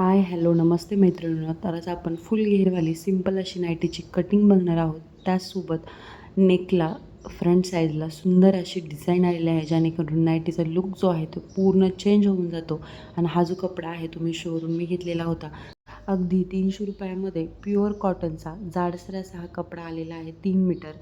Hi hello नमस्ते मैत्रिणींनो. तर आज आपण फुल घेरवाली सिंपल अशी नाईटीची कटिंग बघणार आहोत. त्याचसोबत नेकला फ्रंट साईजला सुंदर अशी डिझाईन आलेली आहे जेणेकरून नाईटीचा लुक जो आहे तो पूर्ण चेंज होऊन जातो. आणि हा जो कपडा आहे तो मी शोरूम मी घेतलेला होता. अगदी तीनशे रुपयामध्ये प्युअर कॉटनचा जाडसर असा हा कपडा आलेला आहे तीन मीटर.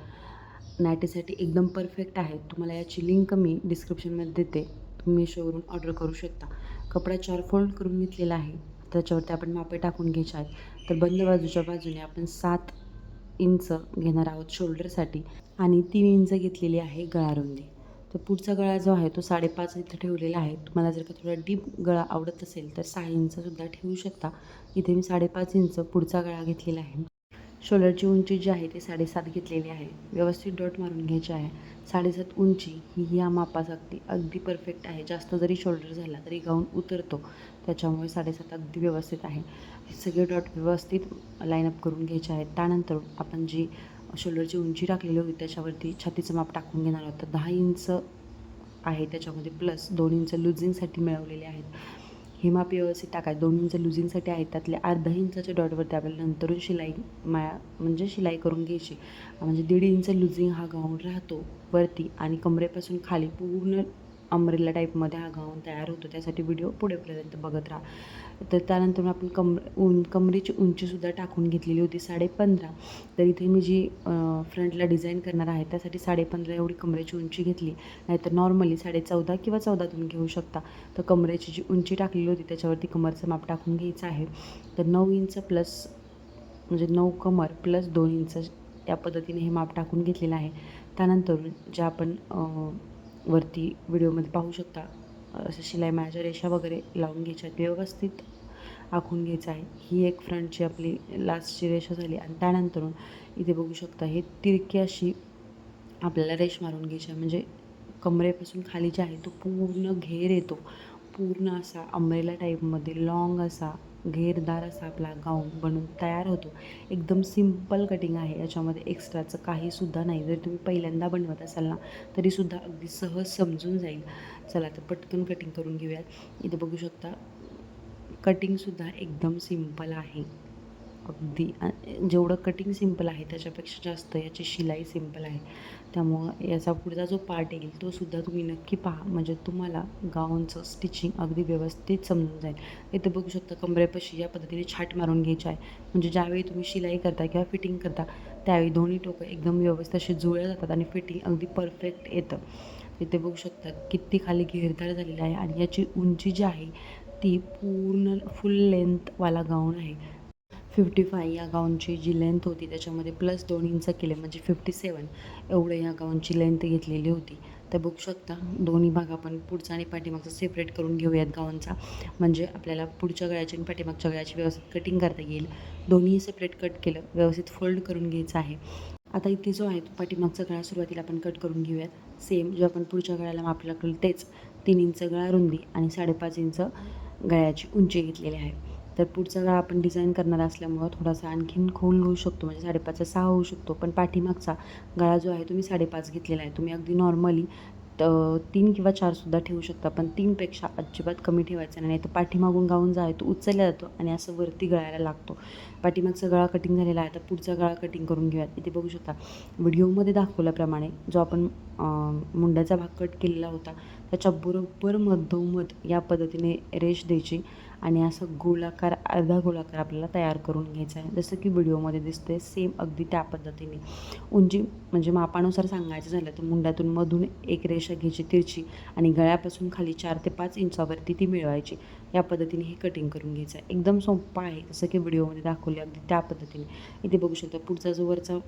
नाईटीसाठी एकदम परफेक्ट आहे. तुम्हाला याची लिंक मी डिस्क्रिप्शनमध्ये देते. तुम्ही शोवरून ऑर्डर करू शकता. कपडा चार फोल्ड करून घेतलेला आहे. त्याच्यावरती आपण मापे टाकून घ्यायचे आहेत. तर बंद बाजूच्या बाजूने आपण सात इंच घेणार आहोत शोल्डरसाठी आणि तीन इंच घेतलेली आहे गळारुंदी तर पुढचा गळा जो आहे तो साडेपाच इथं ठेवलेला आहे. तुम्हाला जर का थोडा डीप गळा आवडत असेल तर सहा इंचसुद्धा ठेवू शकता. इथे मी साडेपाच इंच पुढचा गळा घेतलेला आहे. शोल्डरची उंची जी आहे ती साडेसात घेतलेली आहे. व्यवस्थित डॉट मारून घ्यायची आहे. साडेसात उंची ही या मापासाठी अगदी परफेक्ट आहे. जास्त जरी शोल्डर झाला तरी गाऊन उतरतो. त्याच्यामुळे साडेसात अगदी व्यवस्थित आहे. हे सगळे डॉट व्यवस्थित लाईनअप करून घ्यायचे आहेत. त्यानंतर आपण जी शोल्डरची उंची टाकलेली होती त्याच्यावरती छातीचं माप टाकून घेणार आहोत. तर दहा इंच आहे त्याच्यामध्ये प्लस दोन इंच लुझिंगसाठी मिळवलेले आहेत. हे माप व्यवस्थित टाकायचं दोन इंच लुझिंगसाठी आहेत. त्यातले अर्धा इंचाच्या डॉटवरती आपल्याला नंतरून शिलाई माया म्हणजे शिलाई करून घ्यायची. म्हणजे दीड इंच लुझिंग हा गाऊन राहतो वरती आणि कमरेपासून खाली पूर्ण अम्ब्रेला टाईपमध्ये हा गाऊन तयार होतो. त्यासाठी व्हिडिओ पुढेपर्यंत बघत राहा. तर त्यानंतर आपण कम उं कमरेची उंचीसुद्धा टाकून घेतलेली होती साडेपंधरा. तर इथे मी जी फ्रंटला डिझाईन करणार आहे त्यासाठी साडेपंधरा एवढी कमरेची उंची घेतली. नाहीतर नॉर्मली साडे चौदा किंवा चौदा तुम्ही घेऊ शकता. तर कमरेची जी उंची टाकलेली होती त्याच्यावरती कमरचं माप टाकून घ्यायचं आहे. तर नऊ इंच प्लस म्हणजे नऊ कमर प्लस दोन इंच त्या पद्धतीने हे माप टाकून घेतलेलं आहे. त्यानंतर जे आपण वरती व्हिडिओमध्ये पाहू शकता. असं शिलाई माझ्या रेषा वगैरे लावून घ्यायच्या आहेत व्यवस्थित आखून घ्यायचं आहे. ही एक फ्रंटची आपली लास्टची रेषा झाली आणि त्यानंतरून इथे बघू शकता हे तिरकी अशी आपल्याला रेष मारून घ्यायची आहे. म्हणजे कमरेपासून खाली जे आहे तो पूर्ण घेर येतो. पूर्ण असा अंब्रेला टाईपमध्ये लॉंग असा घेरदार असा आपला गाऊन बनून तयार होतो. एकदम सिंपल कटिंग आहे. याच्यामध्ये एक्स्ट्राचं काहीसुद्धा नाही. जर तुम्ही पहिल्यांदा बनवत असाल ना तरीसुद्धा अगदी सहज समजून जाईल. चला तर पटकन कटिंग करून घेऊयात. इथे बघू शकता कटिंगसुद्धा एकदम सिंपल आहे. अगदी. जेवढं कटिंग सिंपल आहे त्याच्यापेक्षा जास्त याची शिलाई सिंपल आहे. त्यामुळं याचा पुढचा जो पार्ट येईल तो सुद्धा तुम्ही नक्की पहा. म्हणजे तुम्हाला गाऊनचं स्टिचिंग अगदी व्यवस्थित समजून जाईल. इथे बघू शकता कमरेपाशी या पद्धतीने छाट मारून घ्यायची आहे. म्हणजे ज्यावेळी तुम्ही शिलाई करता किंवा फिटिंग करता त्यावेळी दोन्ही टोकं एकदम व्यवस्थित असे जुळल्या जातात आणि फिटिंग अगदी परफेक्ट येतं. इथे बघू शकता किती खाली घेरदार झालेला आहे आणि याची उंची जी आहे ती पूर्ण फुल लेंथवाला गाऊन आहे. फिफ्टी फाय या गाऊनची जी लेंथ होती त्याच्यामध्ये प्लस दोन इंच केले म्हणजे फिफ्टी सेवन एवढं या गाऊनची लेंथ घेतलेली होती. तर बघू शकता दोन्ही भाग आपण पुढचा आणि पाठीमागचा सेपरेट करून घेऊयात गाऊनचा. म्हणजे आपल्याला पुढच्या गळ्याची आणि पाठीमागच्या गळ्याची व्यवस्थित कटिंग करता येईल. दोन्ही सेपरेट कट केलं व्यवस्थित फोल्ड करून घ्यायचं आहे. आता इथे जो आहे तो पाठीमागचा गळा सुरुवातीला आपण कट करून घेऊयात. सेम जो आपण पुढच्या गळ्याला मापला तेच तीन इंच गळा रुंदी आणि साडेपाच इंच गळ्याची उंची घेतलेली आहे. तर पुढचा गळा आपण डिझाईन करणार असल्यामुळं थोडासा आणखीन खोल होऊ शकतो म्हणजे साडेपाचचा सहा होऊ शकतो. पण पाठीमागचा गळा जो आहे तुम्ही साडेपाच घेतलेला आहे. तुम्ही अगदी नॉर्मली तर तीन किंवा चारसुद्धा ठेवू शकता. पण तीनपेक्षा अजिबात कमी ठेवायचा नाही. तर पाठीमागून गाऊन जो आहे तो उचलला जातो आणि असं वरती गळायला लागतो. पाठीमागचा गळा कटिंग झालेला आहे तर पुढचा गळा कटिंग करून घेऊयात. इथे बघू शकता व्हिडिओमध्ये दाखवल्याप्रमाणे जो आपण मुंड्याचा भाग कट केलेला होता त्याच्या बरोबर मधोमध या पद्धतीने रेश द्यायची. आणि असं गोलाकार अर्धा गोलाकार आपल्याला तयार करून घ्यायचा आहे. जसं की व्हिडिओमध्ये दिसते सेम अगदी त्या पद्धतीने. उंची म्हणजे मापानुसार सांगायचं झालं तर मुंड्यातून मधून एक रेषा घ्यायची तिरची आणि गळ्यापासून खाली चार ते पाच इंचावरती ती मिळवायची. या पद्धतीने हे कटिंग करून घ्यायचं. आहे एकदम सोपा आहे. जसं की व्हिडिओमध्ये दाखवले अगदी त्या पद्धतीने. इथे बघू शकता पुढचा जो वरचा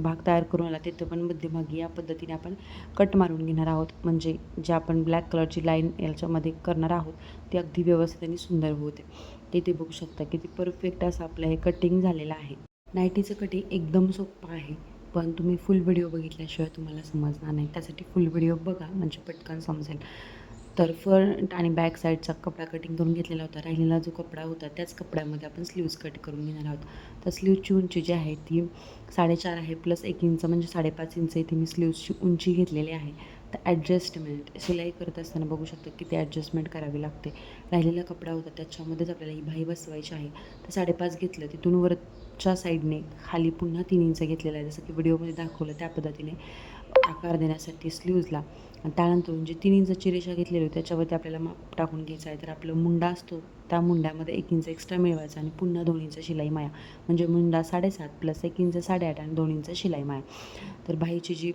भाग तयार करून आला तिथं पण मध्यभागी या पद्धतीने आपण कट मारून घेणार आहोत. म्हणजे जे आपण ब्लॅक कलरची लाईन याच्यामध्ये करणार आहोत ती अगदी व्यवस्थित आणि सुंदर होते. तिथे बघू शकता किती परफेक्ट असं आपलं हे कटिंग झालेलं आहे. नाईटीचं कटिंग एकदम सोपं आहे. पण तुम्ही फुल व्हिडिओ बघितल्याशिवाय तुम्हाला समजणार नाही. त्यासाठी फुल व्हिडिओ बघा. म्हणजे पटकन समजेल. तर फ्रंट आणि बॅक साईडचा कपडा कटिंग करून घेतलेला होता. राहिलेला जो कपडा होता त्याच कपड्यामध्ये आपण स्लीव्ज कट करून घेणार आहोत. तर स्लीवची उंची जी आहे ती साडेचार आहे प्लस एक इंच म्हणजे साडेपाच इंच इथे मी स्लीव्सची उंची घेतलेली आहे. तर ॲडजस्टमेंट शिलाई करत असताना बघू शकतो ते ॲडजस्टमेंट करावी लागते. राहिलेला कपडा होता त्याच्यामध्येच आपल्याला ही भाई बसवायची आहे. तर साडेपाच घेतलं तिथून वरच्या साईडने खाली पुन्हा तीन इंच घेतलेला आहे. जसं की व्हिडिओमध्ये दाखवलं त्या पद्धतीने. आकार देण्यासाठी स्लीव्जला आणि त्यानंतर जे तीन इंचाची रेषा घेतलेली होती त्याच्यावरती आपल्याला माप टाकून घ्यायचं आहे. तर आपलं मुंडा असतो त्या मुंड्यामध्ये एक इंच एक्स्ट्रा मिळवायचा आणि पुन्हा दोन इंच शिलाई माया. म्हणजे मुंडा साडेसात प्लस एक इंच साडेआठ आणि दोन इंच शिलाई माया. तर बाईची जी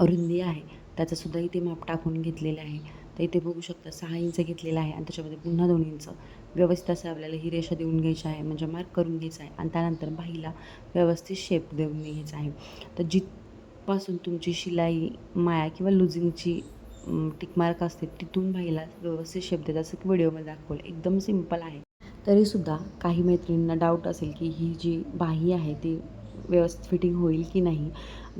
रुंदी आहे त्याचंसुद्धा इथे माप टाकून घेतलेलं आहे. तर इथे बघू शकता सहा इंच घेतलेलं आहे आणि त्याच्यामध्ये पुन्हा दोन इंच. व्यवस्थित असं आपल्याला ही रेषा देऊन घ्यायची आहे म्हणजे मार्क करून घ्यायचा आहे. आणि त्यानंतर बाईला व्यवस्थित शेप देऊन घ्यायचा आहे. तर जिथपासून तुमची शिलाई माया किंवा लुझिंगची टिकमार्क असते तिथून बाईला व्यवस्थित शेप जसं की व्हिडिओमध्ये दाखवलं. एकदम सिंपल आहे. तरीसुद्धा काही मैत्रिणींना डाऊट असेल की ही जी बाही आहे ती व्यवस्थित फिटिंग होईल की नाही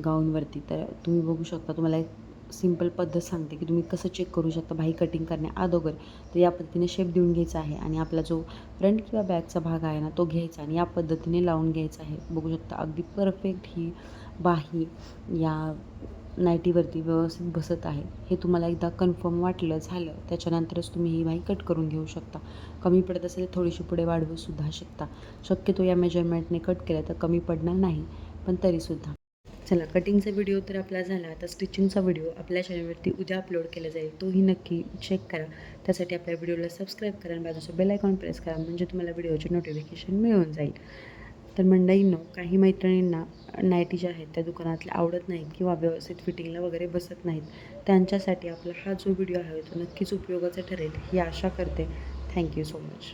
गाऊनवरती तर तुम्ही बघू शकता तुम्हाला एक सिंपल पद्धत सांगते की तुम्ही कसं चेक करू शकता बाही कटिंग करण्या अगोदर. तर या पद्धतीने शेप देऊन घ्यायचा आहे आणि आपला जो फ्रंट किंवा बॅकचा भाग आहे ना तो घ्यायचा आणि या पद्धतीने लावून घ्यायचा आहे. बघू शकता अगदी परफेक्ट ही बाही या नाईटीवरती व्यवस्थित बसत आहे. हे तुम्हाला एकदा कन्फर्म वाटलं झालं त्याच्यानंतरच तुम्ही ही बाही कट करून घेऊ शकता. कमी पडत असेल तर थोडीशी पुढे वाढवू सुद्धा शकता. शक्यतो या मेजरमेंटने कट केलं तर कमी पडणार नाही पण तरीसुद्धा चला कटिंगचा व्हिडिओ तर आपला झाला. आता स्टिचिंगचा व्हिडिओ आपल्या चॅनलवरती उद्या अपलोड केला जाईल. तोही नक्की चेक करा. त्यासाठी आपल्या व्हिडिओला सबस्क्राईब करा आणि बाजूचं बेल आयकॉन प्रेस करा म्हणजे तुम्हाला व्हिडिओचे नोटिफिकेशन मिळून जाईल. तर मंडळींनो काही मैत्रिणींना नाईटी ज्या आहेत त्या दुकानातल्या आवडत नाहीत किंवा व्यवस्थित फिटिंगला वगैरे बसत नाहीत त्यांच्यासाठी आपला हा जो व्हिडिओ आहे तो नक्कीच उपयोगाचा ठरेल ही आशा करते. Thank you so much.